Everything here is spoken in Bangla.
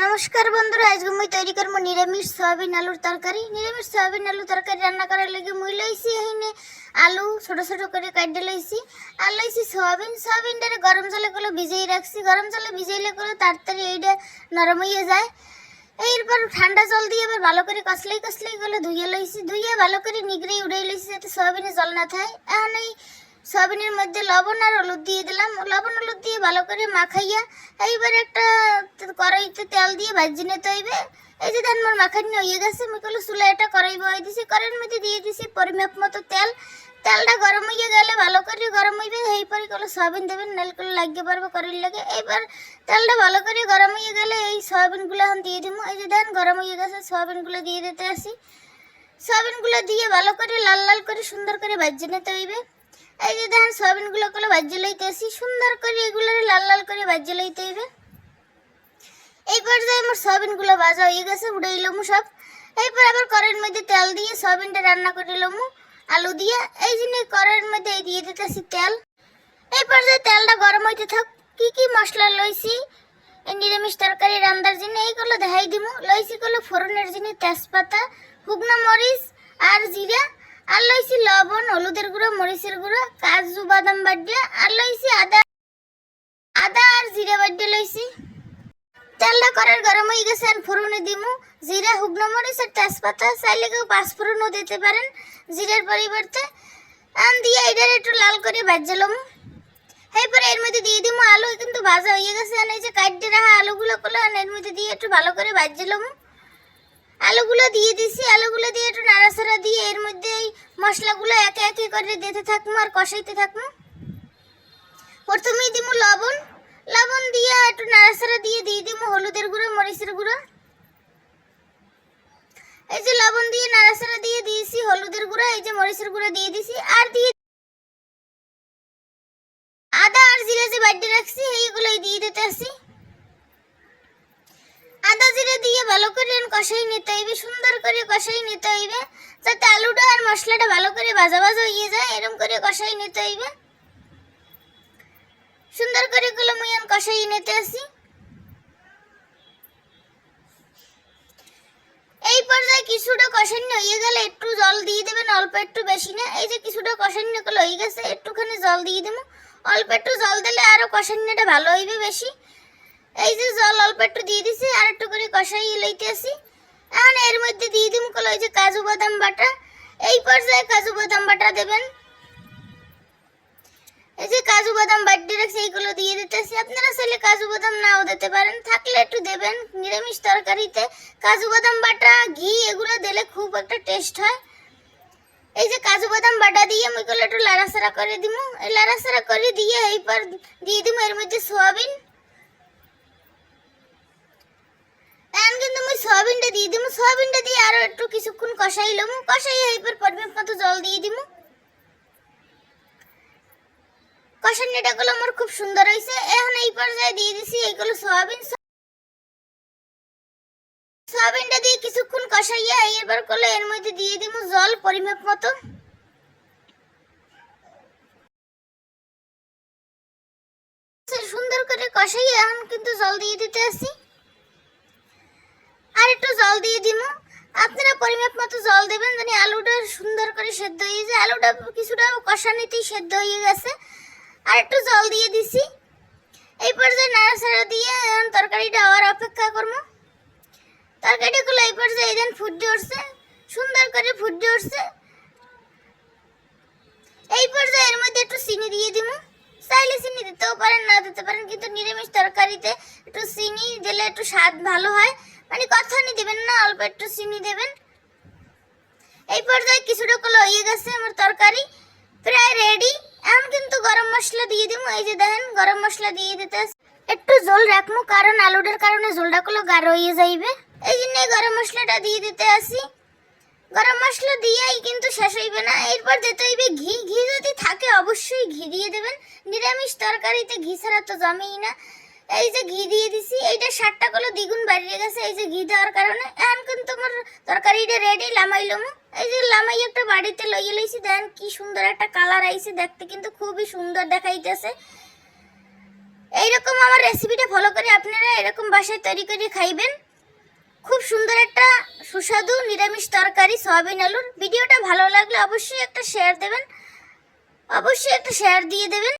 নমস্কার বন্ধুরা, আজকে মুই তৈরি করব নিরামিষ সয়াবিন আলুর তরকারি। নিরামিষ সয়াবিন আলু তরকারি রান্না করার লাগে মুই লইছি এখানে আলু ছোট ছোট করে কাটে লইছি। আর লইছি সয়াবিন। সয়াবিনটারে গরম জলে গুলো ভিজিয়ে রাখছি। গরম জলে ভিজাইলে গুলো তাড়াতাড়ি এইটা নরম হয়ে যায়। এরপর ঠান্ডা জল দিয়ে আবার ভালো করে কষলেই কষলেই গুলো ধুয়ে লইছি। ধুয়ে ভালো করে নিগড়ে উড়াই লইছি যাতে সয়াবিনে জল না থাকে। এখন এই সয়াবিনের মধ্যে লবণ আর হলুদ দিয়ে দিলাম। লবণ হলুদ দিয়ে ভালো করে মাখাইয়া এইবার একটা কড়াইতে তেল দিয়ে ভাজি নিতে হইবে। এই যে ধান মোর মাখানি হয়ে গেছে। আমি কলো চুলা এটা কড়াই বয়ে দিছি। কড়াইয়ের মধ্যে দিয়ে দিছি পরিমাপ মতো তেল। তেলটা গরম হয়ে গেলে ভালো করে গরম হইবে। এই পরে কলো সয়াবিন দেবেন নাল করে লাগিয়ে পারবে কড়াইর লাগে। এবার তেলটা ভালো করে গরম হয়ে গেলে এই সয়াবিনগুলো এখন দিয়ে দিব এই যে ধান গরম হয়ে গেছে, সয়াবিনগুলো দিয়ে দিতে আসি। সয়াবিনগুলো দিয়ে ভালো করে লাল লাল করে সুন্দর করে ভাজি নিতে হইবে। এই যে দেখেন সয়াবিনগুলো গুলো ভাজি লইতে আসি। সুন্দর করে এগুলো লাল লাল করে ভাজি লইতে হইবে। এই পর্যায়ে আমার সয়াবিনগুলো ভাজা হয়ে গেছে, উড়ে এলাম সব। এরপর আবার কড়াইয়ের মধ্যে তেল দিয়ে সয়াবিনটা রান্না করে এলাম, আলু দিয়ে। এই জন্য কড়াইয়ের মধ্যে দিয়ে দিতেছি তেল। এই পর্যায়ে তেলটা গরম হইতে থাক, কি কি মশলা লইছি? নিরামিষ তরকারি রান্নার জন্য এইগুলো দেখাই দিব লইছি গুলো ফোড়নের জন্য তেজপাতা, শুকনো মরিচ আর জিরা। আর লইছি লবণ, হলুদের গুঁড়ো, মরিচের গুঁড়ো, কাজু বাদাম বাটিয়া আর লইছি আদা আদা আর জিরা বাটিয়া লইছি। তেলটা করার গরম হয়ে গেছে আর ফোড়নে দিমু। জিরা, শুকনো মরিচ আর তেজপাতা চাইলে কেউ পাঁচ পাঁচফোড়নও দিতে পারেন জিরার পরিবর্তে। আন দিয়ে এটার একটু লাল করে ভাজলাম এরপরে এর মধ্যে দিয়ে দিমু আলু কিন্তু ভাজা হয়ে গেছে। আর এই যে কাটতে রাখা আলুগুলো করল এর মধ্যে দিয়ে একটু ভালো করে ভাজলাম আলুগুলো দিয়ে দিছি, আলুগুলো দিয়ে একটু নাড়াচাড়া দিয়ে এর মধ্যে এই মশলাগুলো একে একে করে দিতে থাকব আর কষাইতে থাকব প্রথমেই দিমু লবণ দিয়ে একটু নাড়াচাড়া দিয়ে দিয়ে দিমু হলুদের গুঁড়ো মরিচের গুঁড়ো এই যে লবণ দিয়ে নাড়াচাড়া দিয়ে দিয়েছি হলুদের গুঁড়ো এই যে মরিচের গুঁড়ো দিয়ে দিছি, আর দিয়ে আদা আর জিরা যে বাড়ি রাখছি, এইগুলোই দিয়ে দিতে আসি। আদা জিরে দিয়ে ভালো করে কষাই নিতে হইবে, সুন্দর করে কষাই নিতে হইবে, যাতে আলুটা আর মশলাটা ভালো করে ভাজা ভাজা হয়ে যায় এরকম করে কষাই নিতে হইবে। সুন্দর করে গুলো মুয়ান কষাই নিতে আসি। এই পর্যায়ে কিছুটা কষান্য হয়ে গেলে একটু জল দিয়ে একটু বেশি না, এই যে কিছুটা কষান্যগুলো হয়ে গেছে, একটুখানি জল দিয়ে দেবো অল্প একটু জল দিলে আরও কষান্যটা ভালো হইবে বেশি। এই যে জল অল্প একটু দিয়ে দিছি, আর একটু করে কষাই লইতে আসি। এখন এর মধ্যে দিয়ে দিম কলো, ওই যে কাজু বাদাম বাটা। এই পর্যায়ে কাজু বাদাম বাটা দেবেন। এই যে কাজু বাদাম বাটি রাখছি, এইগুলো দিয়ে দিতেছি আপনারা চাইলে কাজু বাদাম নাও দিতে পারেন, থাকলে একটু দেবেন। নিরামিষ তরকারিতে কাজু বাদাম বাটা, ঘি, এগুলো দিলে খুব একটা টেস্ট হয়। এই যে কাজু বাদাম বাটা দিয়ে আমি এগুলো একটু লাড়াচাড়া করে দিমু। এই লাড়াচাড়া করে দিয়ে এই পর দিয়ে দিমু এর মধ্যে সোয়াবিন। এখন কিন্তু আমি সয়াবিনটা দিয়ে দিমু। সয়াবিনটা দিয়ে আরও একটু কিছুক্ষণ কষাইলাম কষাই এইবার পরিমাপ মতো জল দিয়ে দিমু। কষানিটা গুলো আমার খুব সুন্দর হয়েছে এখন এই পর্যায়ে দিয়ে দিছি এইগুলো সয়াবিন। সয়াবিনটা দিয়ে কিছুক্ষণ কষাইয়া এবার করলে এর মধ্যে দিয়ে দিব জল, পরিমাপ মতো। সুন্দর করে কষাইয়া এখন কিন্তু জল দিয়ে দিতে আসি আর একটু জল দিয়ে দিব আপনারা পরিমাপ মতো জল দেবেন মানে আলুটা সুন্দর করে সেদ্ধ হয়ে যায়। আলুটা কিছুটা কষানিতেই সেদ্ধ হয়ে গেছে। আর একটু জল দিয়ে দিছি। এই পর্যায়ে নাড়াচাড়া দিয়ে তরকারিটা আবার অপেক্ষা করব। তরকারিগুলো এই পর্যায়ে এই ফুটে উঠছে, সুন্দর করে ফুটে উঠছে। এই পর্যায়ে এর মধ্যে একটু চিনি দিয়ে দিব চাইলে চিনি দিতেও পারেন, না দিতে পারেন, কিন্তু নিরামিষ তরকারিতে একটু চিনি দিলে একটু স্বাদ ভালো হয়। মানে কথানি দেবেন না, অল্প একটু চিনি দেবেন। এই পর্যায়ে কিছুটা কলে হয়ে গেছে আমার তরকারি। প্রায় রেডি এখন কিন্তু গরম মশলা দিয়ে দিব এই যে দেখেন, গরম মশলা দিয়ে দিতে একটু জল রাখব কারণ আলুটার কারণে জলটা কলো গাঢ় হয়ে যাইবে। এই জন্য গরম মশলাটা দিয়ে দিতে আসি। গরম মশলা দিয়েই কিন্তু শেষ হইবে না। এরপর দিতে হইবে ঘি। ঘি যদি থাকে অবশ্যই ঘি দিয়ে দেবেন। নিরামিষ তরকারিতে ঘি ছাড়া তো জমেই না। এই যে ঘি দিয়ে দিছি, এইটা ষাটটা গুলো দ্বিগুণ বাড়িয়ে গেছে। এই যে ঘি দেওয়ার কারণে। এখন কিন্তু আমার তরকারিটা রেডি লামাইলাম এই যে লামাই একটা বাড়িতে লইয়ে লইছি। দেন কি সুন্দর একটা কালার আইছে। দেখতে কিন্তু খুবই সুন্দর দেখাইতেছে। এইরকম আমার রেসিপিটা ফলো করে আপনারা এরকম বাসায় তৈরি করে খাইবেন। খুব সুন্দর একটা সুস্বাদু নিরামিষ তরকারি, সয়াবিন আলুর। ভিডিওটা ভালো লাগলে অবশ্যই একটা শেয়ার দেবেন। অবশ্যই একটা শেয়ার দিয়ে দেবেন।